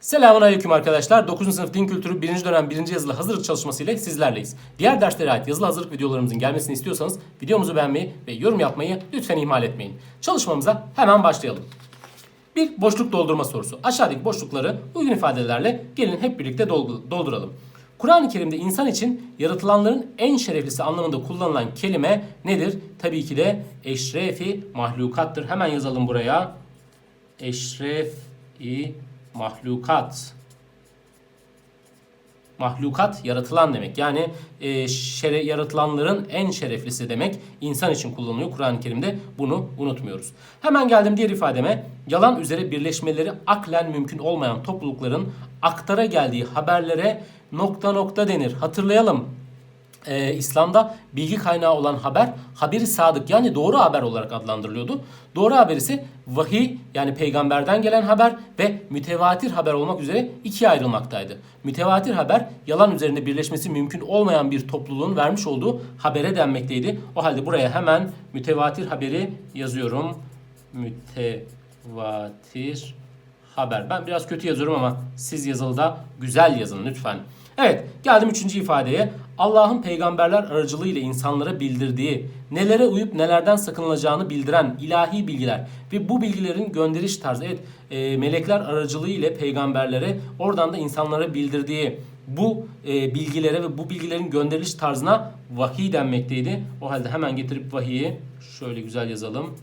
Selamun Aleyküm arkadaşlar. 9. sınıf din kültürü 1. dönem 1. yazılı hazırlık çalışması ile sizlerleyiz. Diğer derslere ait yazılı hazırlık videolarımızın gelmesini istiyorsanız videomuzu beğenmeyi ve yorum yapmayı lütfen ihmal etmeyin. Çalışmamıza hemen başlayalım. Bir boşluk doldurma sorusu. Aşağıdaki boşlukları uygun ifadelerle gelin hep birlikte dolduralım. Kur'an-ı Kerim'de insan için yaratılanların en şereflisi anlamında kullanılan kelime nedir? Tabii ki de eşrefi mahlukattır. Hemen yazalım buraya. Eşrefi mahlukat. Mahlukat yaratılan demek. Yani e, şere, yaratılanların en şereflisi demek. İnsan için kullanılıyor Kur'an-ı Kerim'de. Bunu unutmuyoruz. Hemen geldim diğer ifademe. Yalan üzere birleşmeleri aklen mümkün olmayan toplulukların aktara geldiği haberlere nokta nokta denir. Hatırlayalım. Ee, İslam'da bilgi kaynağı olan haber haberi sadık yani doğru haber olarak adlandırılıyordu. Doğru haber ise vahiy yani peygamberden gelen haber ve mütevatir haber olmak üzere ikiye ayrılmaktaydı. Mütevatir haber yalan üzerinde birleşmesi mümkün olmayan bir topluluğun vermiş olduğu habere denmekteydi. O halde buraya hemen mütevatir haberi yazıyorum. Mütevatir haber. Ben biraz kötü yazıyorum ama siz yazılıda güzel yazın lütfen. Evet geldim üçüncü ifadeye. Allah'ın peygamberler aracılığıyla insanlara bildirdiği, nelere uyup nelerden sakınılacağını bildiren ilahi bilgiler ve bu bilgilerin gönderiş tarzı. Evet e, melekler aracılığı ile peygamberlere oradan da insanlara bildirdiği bu e, bilgilere ve bu bilgilerin gönderiliş tarzına vahiy denmekteydi. O halde hemen getirip vahiyi şöyle güzel yazalım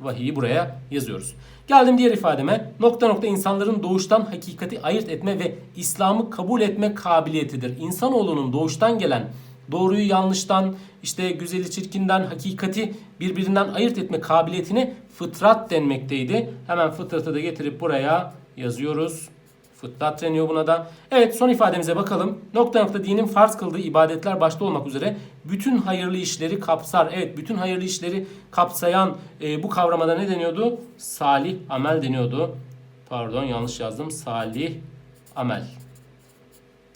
vahiyi buraya yazıyoruz. Geldim diğer ifademe. Nokta nokta insanların doğuştan hakikati ayırt etme ve İslam'ı kabul etme kabiliyetidir. İnsanoğlunun doğuştan gelen doğruyu yanlıştan, işte güzeli çirkinden, hakikati birbirinden ayırt etme kabiliyetine fıtrat denmekteydi. Hemen fıtratı da getirip buraya yazıyoruz. Fıtrat buna da. Evet son ifademize bakalım. Nokta nokta dinin farz kıldığı ibadetler başta olmak üzere bütün hayırlı işleri kapsar. Evet bütün hayırlı işleri kapsayan e, bu kavramada ne deniyordu? Salih amel deniyordu. Pardon yanlış yazdım. Salih amel.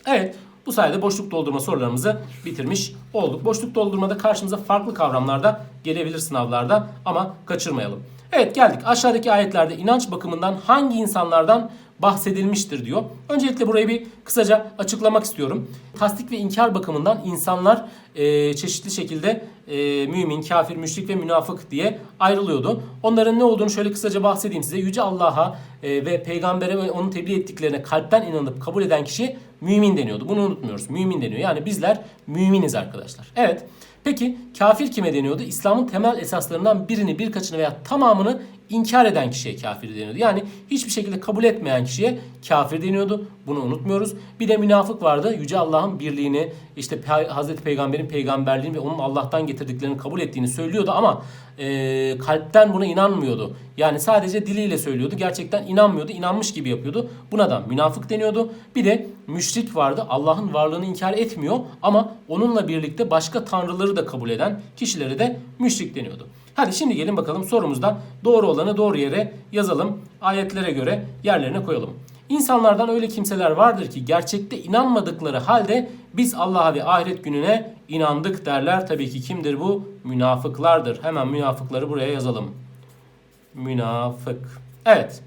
Evet bu sayede boşluk doldurma sorularımızı bitirmiş olduk. Boşluk doldurmada karşımıza farklı kavramlar da gelebilir sınavlarda ama kaçırmayalım. Evet geldik aşağıdaki ayetlerde inanç bakımından hangi insanlardan bahsedilmiştir diyor. Öncelikle burayı bir kısaca açıklamak istiyorum. Tasdik ve inkar bakımından insanlar e, çeşitli şekilde e, mümin, kafir, müşrik ve münafık diye ayrılıyordu. Onların ne olduğunu şöyle kısaca bahsedeyim size. Yüce Allah'a e, ve peygambere ve onun tebliğ ettiklerine kalpten inanıp kabul eden kişi mümin deniyordu. Bunu unutmuyoruz. Mümin deniyor. Yani bizler müminiz arkadaşlar. Evet. Peki kafir kime deniyordu? İslam'ın temel esaslarından birini, birkaçını veya tamamını inkar eden kişiye kafir deniyordu. Yani hiçbir şekilde kabul etmeyen kişiye kafir deniyordu. Bunu unutmuyoruz. Bir de münafık vardı. Yüce Allah'ın birliğini, işte Hazreti Peygamber'in peygamberliğini ve onun Allah'tan getirdiklerini kabul ettiğini söylüyordu ama e, kalpten buna inanmıyordu. Yani sadece diliyle söylüyordu. Gerçekten inanmıyordu. inanmış gibi yapıyordu. Buna da münafık deniyordu. Bir de müşrik vardı. Allah'ın varlığını inkar etmiyor ama onunla birlikte başka tanrıları da kabul eden kişileri de müşrik deniyordu. Hadi şimdi gelin bakalım sorumuzda doğru olanı doğru yere yazalım. Ayetlere göre yerlerine koyalım. İnsanlardan öyle kimseler vardır ki gerçekte inanmadıkları halde biz Allah'a ve ahiret gününe inandık derler. Tabii ki kimdir bu? Münafıklardır. Hemen münafıkları buraya yazalım. Münafık. Evet.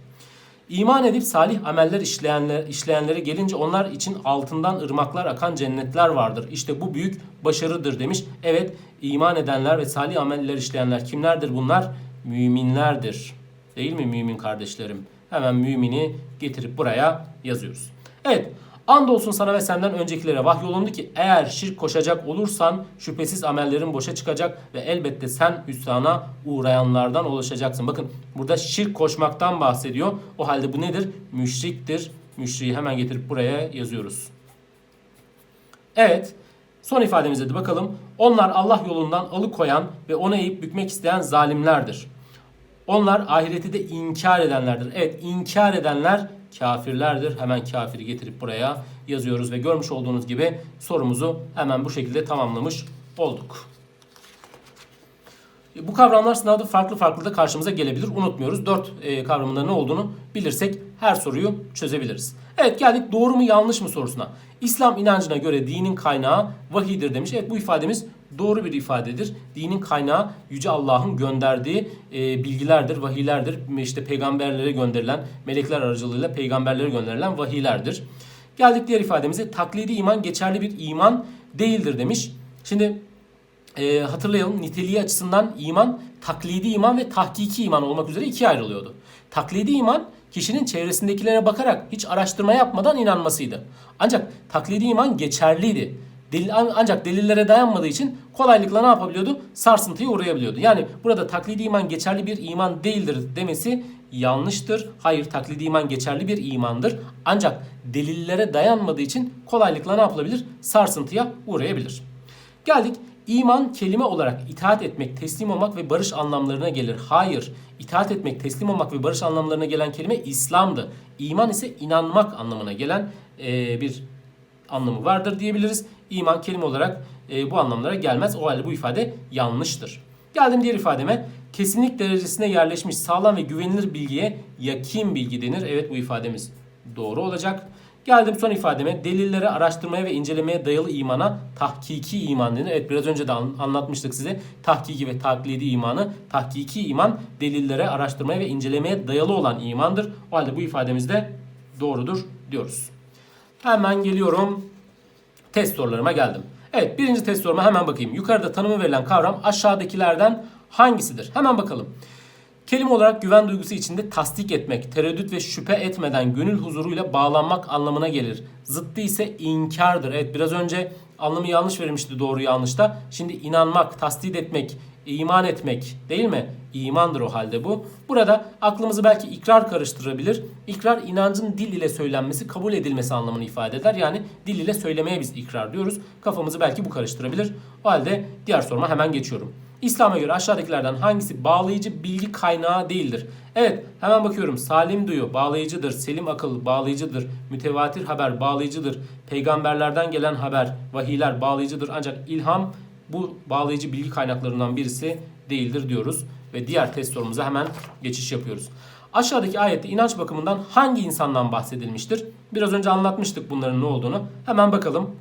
İman edip salih ameller işleyenler, işleyenlere gelince onlar için altından ırmaklar akan cennetler vardır. İşte bu büyük başarıdır demiş. Evet iman edenler ve salih ameller işleyenler kimlerdir bunlar? Müminlerdir. Değil mi mümin kardeşlerim? Hemen mümini getirip buraya yazıyoruz. Evet Andolsun sana ve senden öncekilere vahyolundu ki eğer şirk koşacak olursan şüphesiz amellerin boşa çıkacak ve elbette sen hüsrana uğrayanlardan ulaşacaksın. Bakın burada şirk koşmaktan bahsediyor. O halde bu nedir? Müşriktir. Müşriği hemen getirip buraya yazıyoruz. Evet. Son ifademize de bakalım. Onlar Allah yolundan alıkoyan ve ona eğip bükmek isteyen zalimlerdir. Onlar ahireti de inkar edenlerdir. Evet inkar edenler kafirlerdir. Hemen kafiri getirip buraya yazıyoruz ve görmüş olduğunuz gibi sorumuzu hemen bu şekilde tamamlamış olduk. Bu kavramlar sınavda farklı farklı da karşımıza gelebilir. Unutmuyoruz. Dört e, kavramında ne olduğunu bilirsek her soruyu çözebiliriz. Evet geldik doğru mu yanlış mı sorusuna. İslam inancına göre dinin kaynağı vahiydir demiş. Evet bu ifademiz doğru bir ifadedir. Dinin kaynağı Yüce Allah'ın gönderdiği e, bilgilerdir, vahiylerdir. İşte peygamberlere gönderilen, melekler aracılığıyla peygamberlere gönderilen vahiylerdir. Geldik diğer ifademize. Taklidi iman geçerli bir iman değildir demiş. Şimdi e, hatırlayalım niteliği açısından iman taklidi iman ve tahkiki iman olmak üzere ikiye ayrılıyordu. Taklidi iman kişinin çevresindekilere bakarak hiç araştırma yapmadan inanmasıydı. Ancak taklidi iman geçerliydi. Delil, ancak delillere dayanmadığı için kolaylıkla ne yapabiliyordu? Sarsıntıya uğrayabiliyordu. Yani burada taklidi iman geçerli bir iman değildir demesi yanlıştır. Hayır taklidi iman geçerli bir imandır. Ancak delillere dayanmadığı için kolaylıkla ne yapılabilir? Sarsıntıya uğrayabilir. Geldik İman kelime olarak itaat etmek, teslim olmak ve barış anlamlarına gelir. Hayır. itaat etmek, teslim olmak ve barış anlamlarına gelen kelime İslam'dı. İman ise inanmak anlamına gelen e, bir anlamı vardır diyebiliriz. İman kelime olarak e, bu anlamlara gelmez. O halde bu ifade yanlıştır. Geldim diğer ifademe. Kesinlik derecesine yerleşmiş sağlam ve güvenilir bilgiye yakin bilgi denir. Evet bu ifademiz doğru olacak. Geldim son ifademe. Delillere, araştırmaya ve incelemeye dayalı imana tahkiki iman denir. Evet biraz önce de anlatmıştık size. Tahkiki ve taklidi imanı. Tahkiki iman delillere, araştırmaya ve incelemeye dayalı olan imandır. O halde bu ifademiz de doğrudur diyoruz. Hemen geliyorum. Test sorularıma geldim. Evet birinci test soruma hemen bakayım. Yukarıda tanımı verilen kavram aşağıdakilerden hangisidir? Hemen bakalım. Kelime olarak güven duygusu içinde tasdik etmek, tereddüt ve şüphe etmeden gönül huzuruyla bağlanmak anlamına gelir. Zıttı ise inkardır. Evet biraz önce anlamı yanlış verilmişti doğru yanlışta. Şimdi inanmak, tasdik etmek, iman etmek değil mi? İmandır o halde bu. Burada aklımızı belki ikrar karıştırabilir. İkrar inancın dil ile söylenmesi, kabul edilmesi anlamını ifade eder. Yani dil ile söylemeye biz ikrar diyoruz. Kafamızı belki bu karıştırabilir. O halde diğer soruma hemen geçiyorum. İslam'a göre aşağıdakilerden hangisi bağlayıcı bilgi kaynağı değildir? Evet hemen bakıyorum. Salim duyu bağlayıcıdır. Selim akıl bağlayıcıdır. Mütevatir haber bağlayıcıdır. Peygamberlerden gelen haber, vahiyler bağlayıcıdır. Ancak ilham bu bağlayıcı bilgi kaynaklarından birisi değildir diyoruz. Ve diğer test sorumuza hemen geçiş yapıyoruz. Aşağıdaki ayette inanç bakımından hangi insandan bahsedilmiştir? Biraz önce anlatmıştık bunların ne olduğunu. Hemen bakalım.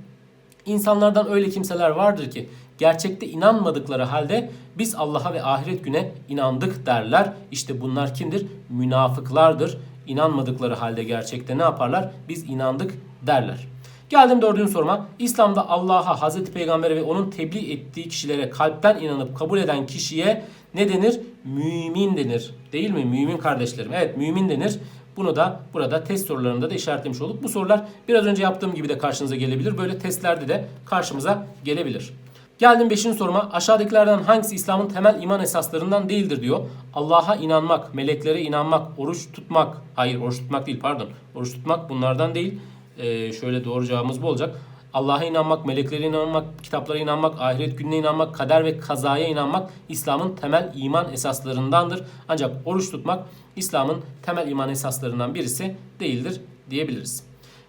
İnsanlardan öyle kimseler vardır ki gerçekte inanmadıkları halde biz Allah'a ve ahiret güne inandık derler. İşte bunlar kimdir? Münafıklardır. İnanmadıkları halde gerçekte ne yaparlar? Biz inandık derler. Geldim dördüncü soruma. İslam'da Allah'a, Hazreti Peygamber'e ve onun tebliğ ettiği kişilere kalpten inanıp kabul eden kişiye ne denir? Mümin denir. Değil mi? Mümin kardeşlerim. Evet mümin denir. Bunu da burada test sorularında da işaretlemiş olduk. Bu sorular biraz önce yaptığım gibi de karşınıza gelebilir. Böyle testlerde de karşımıza gelebilir. Geldim 5. soruma. Aşağıdakilerden hangisi İslam'ın temel iman esaslarından değildir diyor. Allah'a inanmak, meleklere inanmak, oruç tutmak. Hayır oruç tutmak değil pardon. Oruç tutmak bunlardan değil. Ee, şöyle doğru cevabımız bu olacak. Allah'a inanmak, meleklere inanmak, kitaplara inanmak, ahiret gününe inanmak, kader ve kazaya inanmak İslam'ın temel iman esaslarındandır. Ancak oruç tutmak İslam'ın temel iman esaslarından birisi değildir diyebiliriz.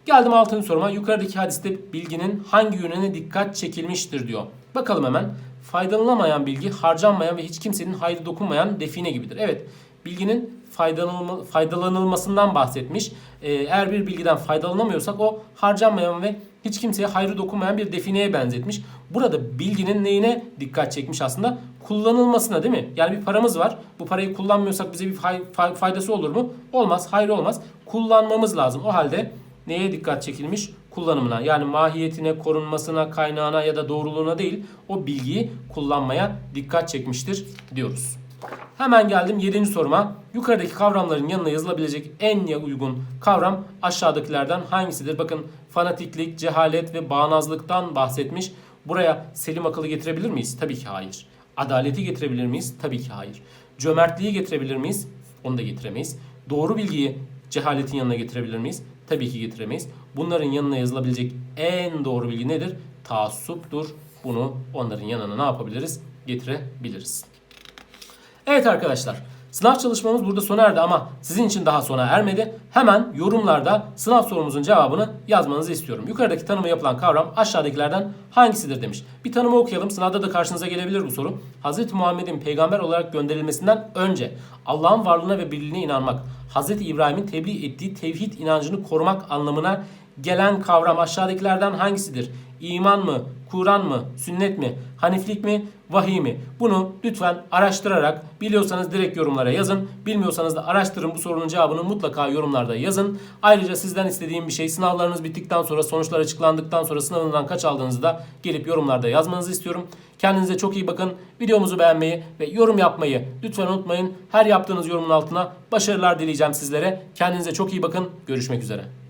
Geldim 6. soruma. Yukarıdaki hadiste bilginin hangi yönüne dikkat çekilmiştir diyor. Bakalım hemen. Faydalanamayan bilgi, harcanmayan ve hiç kimsenin hayrı dokunmayan define gibidir. Evet, bilginin faydalanılma, faydalanılmasından bahsetmiş. Ee, eğer bir bilgiden faydalanamıyorsak o harcanmayan ve hiç kimseye hayrı dokunmayan bir defineye benzetmiş. Burada bilginin neyine dikkat çekmiş aslında? Kullanılmasına değil mi? Yani bir paramız var. Bu parayı kullanmıyorsak bize bir faydası olur mu? Olmaz. Hayır olmaz. Kullanmamız lazım. O halde neye dikkat çekilmiş? Kullanımına yani mahiyetine, korunmasına, kaynağına ya da doğruluğuna değil o bilgiyi kullanmaya dikkat çekmiştir diyoruz. Hemen geldim 7. soruma. Yukarıdaki kavramların yanına yazılabilecek en uygun kavram aşağıdakilerden hangisidir? Bakın fanatiklik, cehalet ve bağnazlıktan bahsetmiş. Buraya selim akıllı getirebilir miyiz? Tabii ki hayır. Adaleti getirebilir miyiz? Tabii ki hayır. Cömertliği getirebilir miyiz? Onu da getiremeyiz. Doğru bilgiyi cehaletin yanına getirebilir miyiz? Tabii ki getiremeyiz. Bunların yanına yazılabilecek en doğru bilgi nedir? Taassuptur. Bunu onların yanına ne yapabiliriz? Getirebiliriz. Evet arkadaşlar. Sınav çalışmamız burada sona erdi ama sizin için daha sona ermedi. Hemen yorumlarda sınav sorumuzun cevabını yazmanızı istiyorum. Yukarıdaki tanımı yapılan kavram aşağıdakilerden hangisidir demiş. Bir tanımı okuyalım. Sınavda da karşınıza gelebilir bu soru. Hz. Muhammed'in peygamber olarak gönderilmesinden önce Allah'ın varlığına ve birliğine inanmak, Hz. İbrahim'in tebliğ ettiği tevhid inancını korumak anlamına gelen kavram aşağıdakilerden hangisidir? İman mı, Kur'an mı? Sünnet mi? Haniflik mi? Vahiy mi? Bunu lütfen araştırarak biliyorsanız direkt yorumlara yazın. Bilmiyorsanız da araştırın bu sorunun cevabını mutlaka yorumlarda yazın. Ayrıca sizden istediğim bir şey sınavlarınız bittikten sonra sonuçlar açıklandıktan sonra sınavından kaç aldığınızı da gelip yorumlarda yazmanızı istiyorum. Kendinize çok iyi bakın. Videomuzu beğenmeyi ve yorum yapmayı lütfen unutmayın. Her yaptığınız yorumun altına başarılar dileyeceğim sizlere. Kendinize çok iyi bakın. Görüşmek üzere.